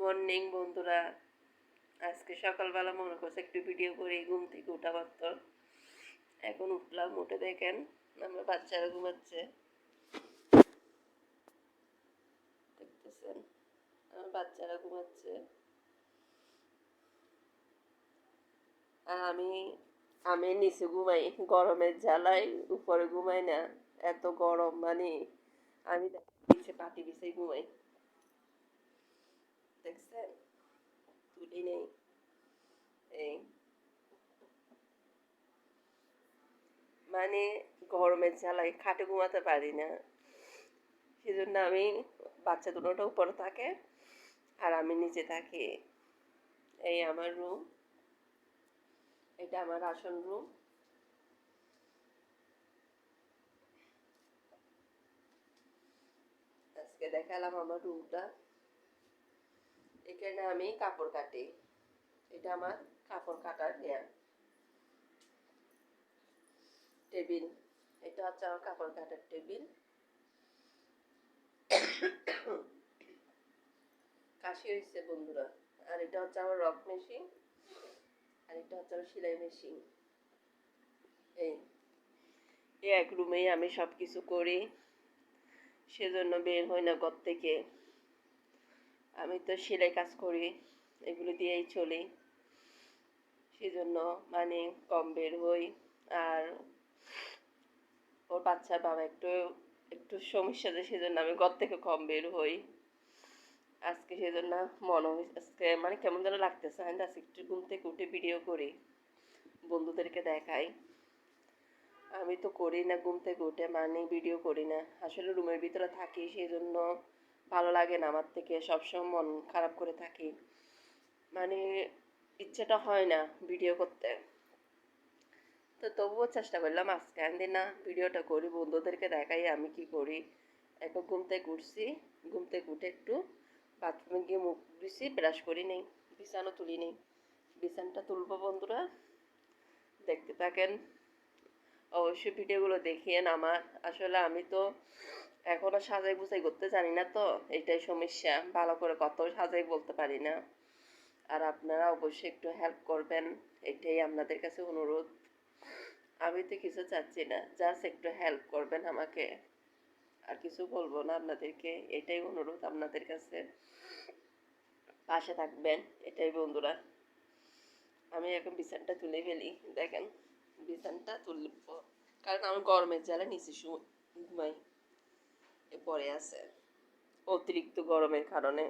Morning, বন্ধুরা। আজকে সকালবেলা মনে করছে একটু ভিডিও করি, ঘুম থেকে উঠা মাত্র। এখন উঠলাম, উঠে দেখেন আমার বাচ্চারা ঘুমাচ্ছে। দেখতেছেন, আমার বাচ্চারা ঘুমাচ্ছে। আর আমি আমি নিচে ঘুমাই, গরমের জ্বালাই উপরে ঘুমাই না, এত গরম মানে আমি নিচে পাটি বিছাই ঘুমাই। দেখছেন তুলি নেই এই মানে গরমের জ্বালায় খাটে ঘুমাতে পারি না। সেজন্য আমি বাচ্চা দুটোটা উপরে থাকে আর আমি নিচে থাকি। এই আমার রুম এটা আমার আসন রুম আজকে দেখালাম আমার রুমটা এখানে আমি কাপড় কাটি। এটা আমার কাপড় কাটার হেয়ার টেবিল, এটা হচ্ছে আমার কাপড় কাটার টেবিল। কাশি হয়েছে বন্ধুরা। আর এটা হচ্ছে আমার রক মেশিন। আর এটা হচ্ছে আমার সেলাই মেশিন। এই এই এক রুমেই আমি সব কিছু করি। সেজন্য বের হই না ঘর থেকে। আমি তো সেলাই কাজ করি, এগুলো দিয়েই চলি। সেজন্য মানে কম বের হই। আর ওর বাচ্চার বাবা একটু একটু সমস্যা আছে, সেজন্য আমি ঘর থেকে কম বের হই। আজকে সেজন্য মনে আজকে মানে কেমন যেন লাগতেছে, আমি আজকে একটু ঘুম থেকে উঠে ভিডিও করি, বন্ধুদেরকে দেখাই। আমি তো করি না, ঘুম থেকে উঠে মানে ভিডিও করি না। আসলে রুমের ভিতরে থাকি সেই জন্য ভালো লাগে না, আমার থেকে সবসময় মন খারাপ করে থাকি। মানে ইচ্ছেটা হয় না ভিডিও করতে। তো তবুও চেষ্টা করলাম আজকে আমি না ভিডিওটা করি, বন্ধুদেরকে দেখাই আমি কি করি। এখন ঘুম থেকে উঠছি, ঘুম থেকে উঠে একটু বাথরুমে গিয়ে মুখ ধুইছি ব্রাশ করি নেই, বিছানো তুলি নেই। বিছানটা তুলবো বন্ধুরা, দেখতে থাকেন। অবশ্যই ভিডিওগুলো দেখিয়েন আমার। আসলে আমি তো এখনও সাজাই গুছাই করতে জানি না তো, এটাই সমস্যা। ভালো করে কত সাজাই বলতে পারি না। আর আপনারা অবশ্যই একটু হেল্প করবেন, এটাই আপনাদের কাছে অনুরোধ। আমি তো কিছু চাচ্ছি না জাস্ট একটু হেল্প করবেন আমাকে। আর কিছু বলব না আপনাদেরকে, এটাই অনুরোধ আপনাদের কাছে। পাশে থাকবেন, এটাই বন্ধুরা। আমি এখন বিছানটা তুলে ফেলি, দেখেন। বিছানটা তুলব, কারণ আমি গরমের জ্বালা নিচে ঘুমাই। পরে আছে। অতিরিক্ত গরমের কারণে।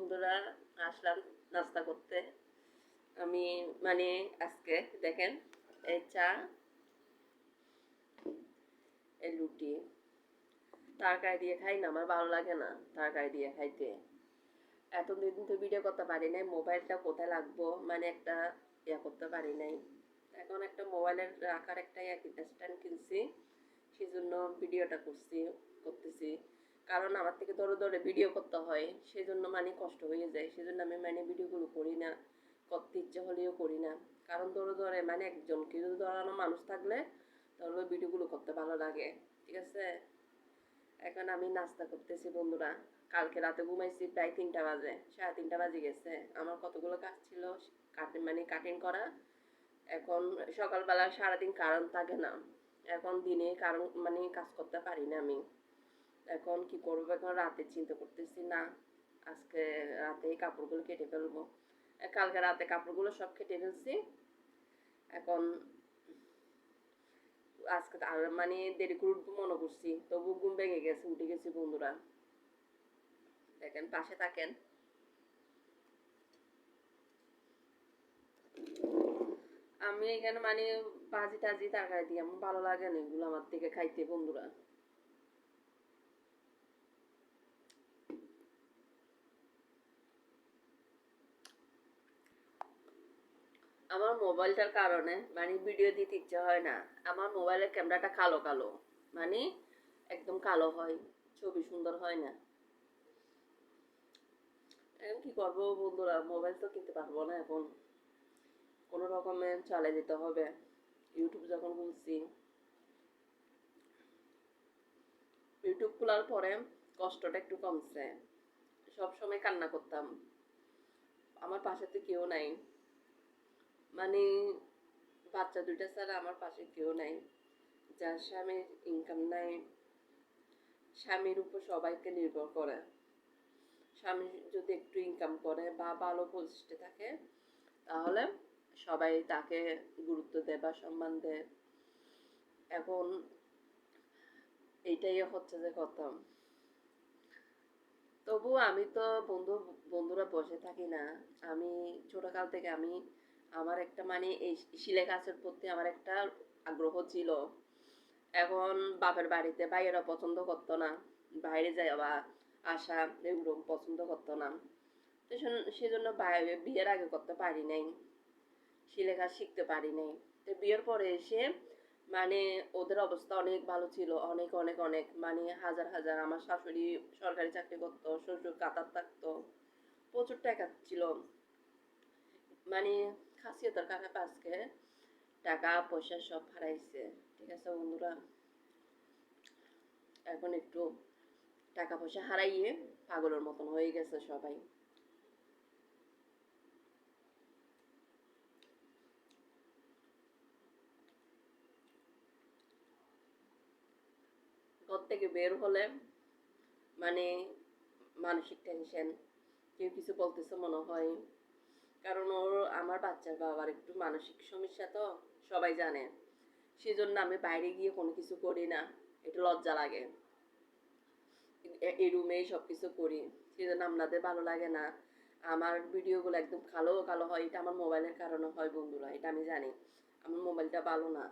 বন্ধুরা আসলাম নাস্তা করতে। আমি মানে আজকে দেখেন, এই চা, এই রুটি, তরকারি দিয়ে খাই না, আমার ভালো লাগে না তরকারি দিয়ে খাইতে। এত এতদিন তো ভিডিও করতে পারি নাই, মোবাইলটা কোথায় লাগবো? মানে একটা ইয়া করতে পারি নাই। এখন একটা মোবাইলের রাখার একটা স্ট্যান্ড কিনছি সেই জন্য ভিডিওটা করছি, করতেছি। কারণ আমার থেকে ধরে ধরে ভিডিও করতে হয় সেই জন্য মানে কষ্ট হয়ে যায় সেই জন্য আমি মানে ভিডিওগুলো করি না, করতে ইচ্ছে হলেও করি না। কারণ ধরে ধরে মানে একজন, কেউ ধরানো মানুষ থাকলে তাহলে ভিডিওগুলো করতে ভালো লাগে, ঠিক আছে? এখন আমি নাস্তা করতেছি বন্ধুরা, কালকে রাতে ঘুমাইছি প্রায় তিনটা বাজে, সাড়ে তিনটা বাজে গেছে, আমার কতগুলো কাজ ছিল কাটিং মানে কাটিং করা, এখন সকালবেলা সারাদিন কারণ থাকে না, এখন দিনে কারণ মানে কাজ করতে পারি না আমি। এখন কি করব? এখন রাতে চিন্তা করতেছি, না, আজকে রাতে কাপড়গুলো কেটে ফেলব। কালকে রাতে কাপড়গুলো সব কেটে ফেলছি। এখন আজকে আর মানে দেরি করে উঠবো মনে করছি তবু ঘুম ভেঙে গেছে, উঠে গেছি বন্ধুরা। দেখেন, পাশে থাকেন। আমি এখানে মানে ভাজি টাজি তরকারি দিয়ে আমার ভালো লাগে না এগুলো আমার থেকে খাইতে বন্ধুরা। আমার মোবাইলটার কারণে মানে ভিডিও দিতে ইচ্ছে হয় না। আমার মোবাইলের ক্যামেরাটা কালো কালো মানে একদম কালো হয়, ছবি সুন্দর হয় না। এখন কি করব বন্ধুরা? মোবাইল তো কিনতে পারব না এখন। কোনো রকমে চালিয়ে যেতে হবে। ইউটিউব যখন খুলছি ইউটিউব খোলার পরে কষ্টটা একটু কমছে। সব সময় কান্না করতাম। আমার পাশে তো কেউ নাই। মানে বাচ্চা দুইটা ছাড়া আমার পাশে কেউ নাই। যার স্বামীর ইনকাম নাই। স্বামীর উপর সবাইকে নির্ভর করে। স্বামী যদি একটু ইনকাম করে বা ভালো পজিশনে থাকে, তাহলে সবাই তাকে গুরুত্ব দেয় বা সম্মান দেয়। এখন এইটাই হচ্ছে যে কথা। তবু আমি তো বন্ধু, বন্ধুরা বসে থাকি না। আমি ছোটকাল থেকে আমি আমার একটা মানে এই সিলাই কাজের প্রতি আমার একটা আগ্রহ ছিল। এখন বাপের বাড়িতে বাইরেরা পছন্দ করতো না, বাইরে বা আসা এগুলো পছন্দ করতো না। তো সেজন্য বিয়ের আগে করতে পারি নাই কাজ শিখতে পারি নাই। তো বিয়ের পরে এসে মানে ওদের অবস্থা অনেক ভালো ছিল, অনেক অনেক অনেক। মানে হাজার হাজার আমার শাশুড়ি সরকারি চাকরি করতো, শ্বশুর কাতার থাকতো, প্রচুর টাকা ছিল। মানে খাসিয়তের কারণে আজকে। টাকা, পয়সা সব হারাইছে। ঠিক আছে বন্ধুরা? এখন একটু টাকা, পয়সা হারাইয়ে পাগলের মতন হয়ে গেছে সবাই। ঘর থেকে বের হলে মানে মানসিক টেনশন কেউ কিছু বলতেছে মনে হয়। কারণ ওর, আমার বাচ্চার বাবার একটু মানসিক সমস্যা তো, সবাই জানে। সেজন্য আমি বাইরে গিয়ে কোনো কিছু করি না, একটু লজ্জা লাগে। এই রুমেই সব কিছু করি, সেজন্য আপনাদের ভালো লাগে না। আমার ভিডিওগুলো একদম কালো কালো হয়, এটা আমার মোবাইলের কারণে হয় বন্ধুরা, এটা আমি জানি। আমার মোবাইলটা ভালো না।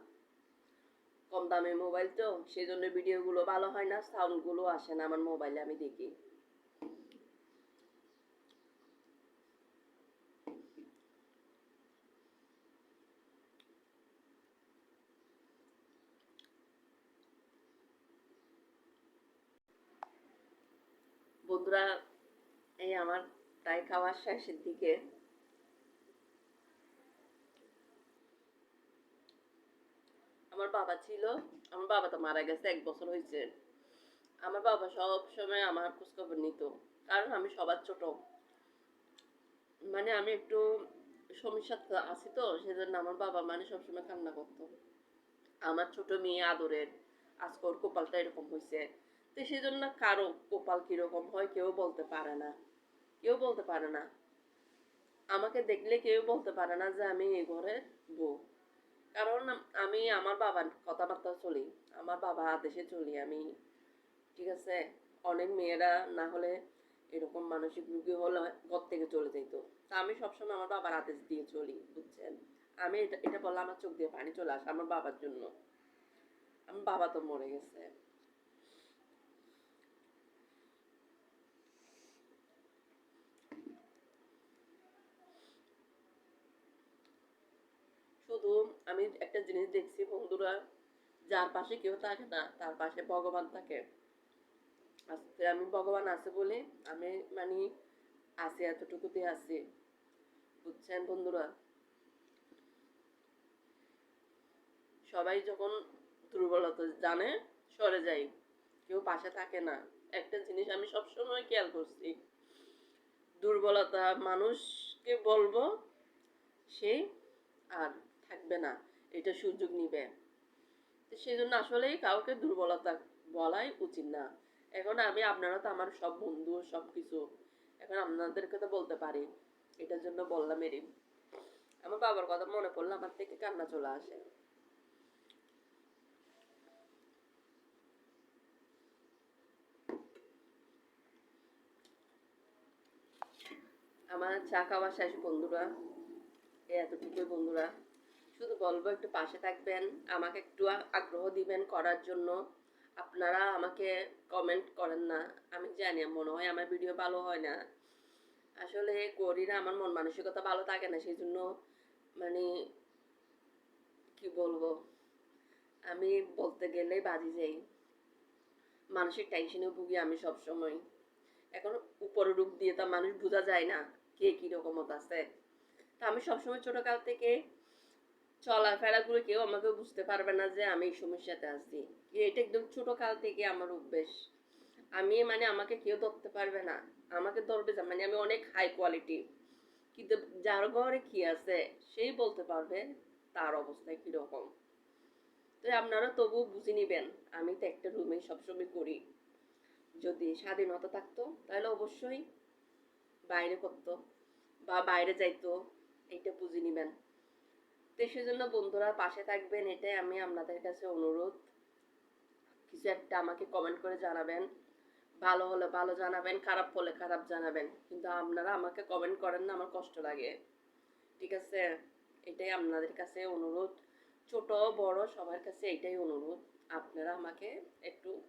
কম দামের মোবাইল তো সেই জন্য ভিডিওগুলো ভালো হয় না সাউন্ডগুলো আসে না আমার মোবাইলে আমি দেখি। বন্ধুরা, এই আমার প্রায় খাওয়ার শেষের দিকে। আমার বাবা ছিল, আমার বাবা তো মারা গেছে, এক বছর হয়েছে। আমার বাবা সব সময় আমার খোঁজখবর নিত, কারণ আমি সবার ছোট। মানে আমি একটু সমস্যা আছি তো, সেজন্য আমার বাবা মানে সবসময় কান্না করতো। আমার ছোট মেয়ে আদরের, আজকে ওর কপালটা এরকম হয়েছে। তো সেই জন্য কারও কপাল কীরকম হয় কেউ বলতে পারে না। কেউ বলতে পারে না। আমাকে দেখলে কেউ বলতে পারে না যে আমি এই ঘরের বউ। কারণ আমি আমার বাবার কথাবার্তা চলি, আমার বাবা আদেশে চলি আমি। ঠিক আছে? অনেক মেয়েরা না হলে এরকম মানসিক রোগী হলে ঘর থেকে চলে যেত তা আমি সবসময় আমার বাবার আদেশ দিয়ে চলি, বুঝছেন? আমি এটা এটা বললে আমার চোখ দিয়ে পানি চলে আসে আমার বাবার জন্য। আমার বাবা তো মরে গেছে। শুধু আমি একটা জিনিস দেখছি বন্ধুরা, যার পাশে কেউ থাকে না, তার পাশে ভগবান থাকে। আজকে আমি ভগবান আছে বলে আমি মানে আছি এতটুকুতে আছি। বুঝছেন বন্ধুরা? সবাই যখন দুর্বলতা জানে, সরে যাই। কেউ পাশে থাকে না। একটা জিনিস আমি সবসময় খেয়াল করছি, দুর্বলতা মানুষকে বলব, সে আর থাকবে না, এটা সুযোগ নিবে। তো সেই জন্য আসলেই কাউকে দুর্বলতা বলাই উচিত না। এখন আমি, আপনারা তো আমার সব বন্ধু, সব কিছু, এখন আপনাদেরকে তো বলতে পারি, এটার জন্য বললাম এরই। আমার বাবার কথা মনে পড়ল আমার থেকে কান্না চলে আসে। আমার চা খাওয়া শেষ, বন্ধুরা। এতটুকুই, বন্ধুরা। শুধু বলব, একটু পাশে থাকবেন, আমাকে একটু আগ্রহ দিবেন করার জন্য। আপনারা আমাকে কমেন্ট করেন না। আমি জানি, মনে হয় আমার ভিডিও ভালো হয় না। আসলে না আমার মন মানসিকতা ভালো থাকে না সেই জন্য মানে কি বলব, আমি বলতে গেলে বাজি যাই। মানসিক টেনশনে ভুগি আমি সব সময় এখন উপরের রূপ দিয়ে তো মানুষ বোঝা যায় না, কে কি রকমত আছে। তা আমি সবসময় ছোট কাল থেকে চলাফেরাগুলো কেউ আমাকে বুঝতে পারবে না যে আমি এই সমস্যাতে আছি। এটা একদম ছোট কাল থেকে আমার অভ্যেস। আমি মানে আমাকে কেউ ধরতে পারবে না। আমাকে ধরবে মানে আমি অনেক হাই কোয়ালিটি কিন্তু যার ঘরে কি আছে, সেই বলতে পারবে তার অবস্থায় কীরকম। তো আপনারা তবু বুঝে নিবেন, আমি তো একটা রুমে সবসময় করি। যদি স্বাধীনতা থাকতো, তাহলে অবশ্যই বাইরে করতো বা বাইরে যাইতো, এইটা বুঝে নিবেন। তো সেজন্য বন্ধুরা পাশে থাকবেন, এটাই আমি আপনাদের কাছে অনুরোধ। কিছু একটা আমাকে কমেন্ট করে জানাবেন। ভালো হলে ভালো জানাবেন, খারাপ হলে খারাপ জানাবেন। কিন্তু আপনারা আমাকে কমেন্ট করেন না, আমার কষ্ট লাগে। ঠিক আছে? এটাই আপনাদের কাছে অনুরোধ। ছোট, বড়, সবার কাছে এটাই অনুরোধ। আপনারা আমাকে একটু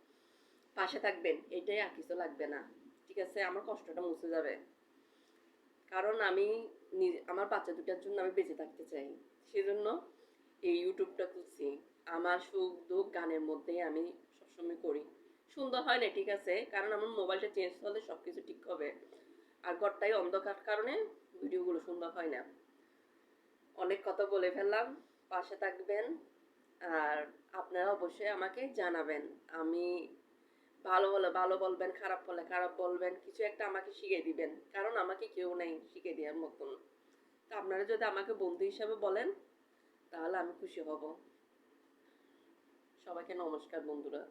পাশে থাকবেন, এটাই আর কিছু লাগবে না। ঠিক আছে? আমার কষ্টটা মুছে যাবে। কারণ আমি আমার বাচ্চা দুটার জন্য আমি বেঁচে থাকতে চাই। সেজন্য এই ইউটিউবটা খুঁজছি আমার সুখ দুঃখ গানের মধ্যেই আমি সবসময় করি। সুন্দর হয় না, ঠিক আছে? কারণ আমার মোবাইলটা চেঞ্জ হলে সব কিছু ঠিক হবে। আর ঘরটাই অন্ধকার কারণে ভিডিওগুলো সুন্দর হয় না। অনেক কথা বলে ফেললাম, পাশে থাকবেন। আর আপনারা অবশ্যই আমাকে জানাবেন। আমি ভালো হলে ভালো বলবেন, খারাপ হলে খারাপ বলবেন, কিছু একটা আমাকে শিখিয়ে দিবেন। কারণ আমাকে কেউ নাই শিখিয়ে দেওয়ার মতন। তা আপনারা যদি আমাকে বন্ধু হিসাবে বলেন তাহলে আমি খুশি হব। সবাইকে নমস্কার বন্ধুরা।